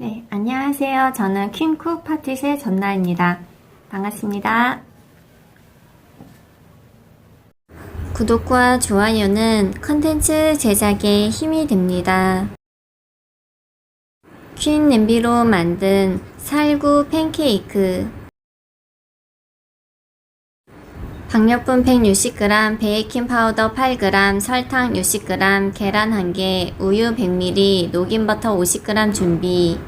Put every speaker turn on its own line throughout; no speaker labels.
네, 안녕하세요. 저는 퀸쿡 파티의 전나입니다. 반갑습니다. 구독과 좋아요는 컨텐츠 제작에 힘이 됩니다. 퀸 냄비로 만든 살구 팬케이크 박력분 160g, 베이킹 파우더 8g, 설탕 60g, 계란 1개, 우유 100ml, 녹인 버터 50g 준비.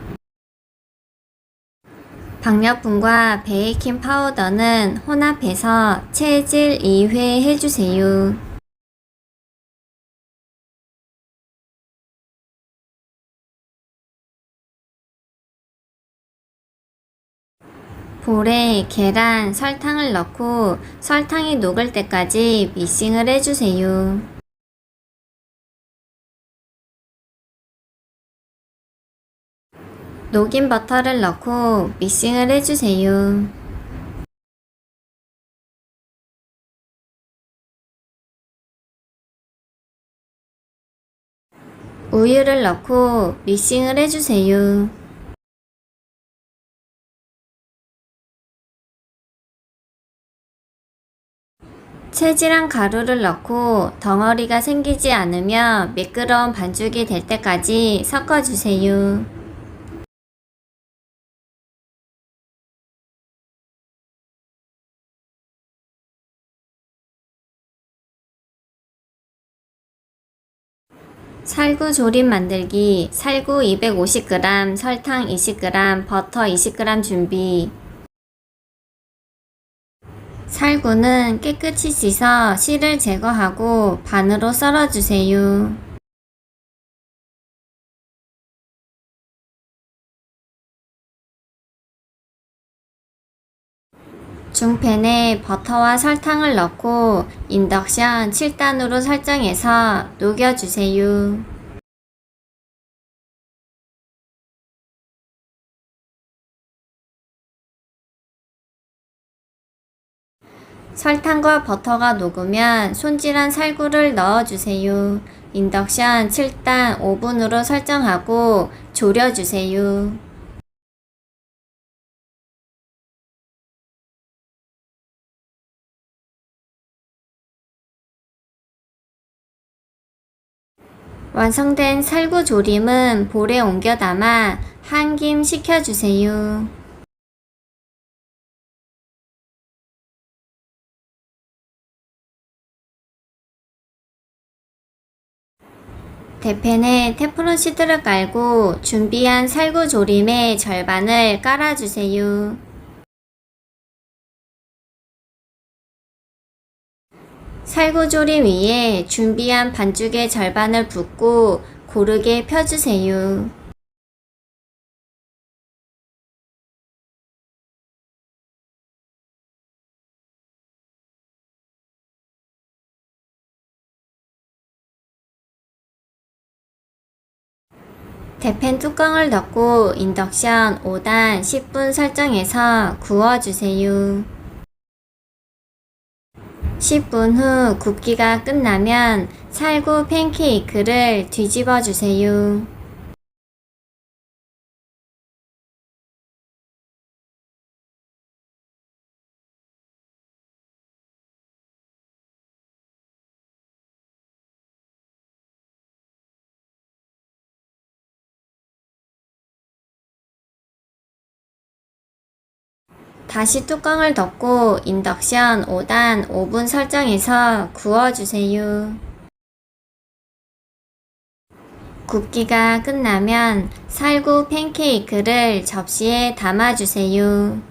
박력분과 베이킹 파우더는 혼합해서 체질 2회 해주세요. 볼에 계란, 설탕을 넣고 설탕이 녹을 때까지 미싱을 해주세요. 녹인 버터를 넣고 미싱을 해주세요. 우유를 넣고 미싱을 해주세요. 체질한 가루를 넣고 덩어리가 생기지 않으며 미끄러운 반죽이 될 때까지 섞어주세요. 살구 조림 만들기 살구 250g, 설탕 20g, 버터 20g 준비 살구는 깨끗이 씻어 씨를 제거하고 반으로 썰어주세요. 중팬에 버터와 설탕을 넣고 인덕션 7단으로 설정해서 녹여주세요. 설탕과 버터가 녹으면 손질한 살구를 넣어주세요. 인덕션 7단 5분으로 설정하고 졸여주세요. 완성된 살구 조림은 볼에 옮겨 담아 한김 식혀주세요. 대팬에 테프론 시트를 깔고 준비한 살구 조림의 절반을 깔아주세요. 살구조림 위에 준비한 반죽의 절반을 붓고 고르게 펴주세요. 대팬 뚜껑을 덮고 인덕션 5단 10분 설정해서 구워주세요. 10분 후 굽기가 끝나면 살구 팬케이크를 뒤집어 주세요. 다시 뚜껑을 덮고 인덕션 5단 5분 설정해서 구워주세요. 굽기가 끝나면 살구 팬케이크를 접시에 담아주세요.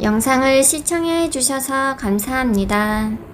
영상을 시청해 주셔서 감사합니다.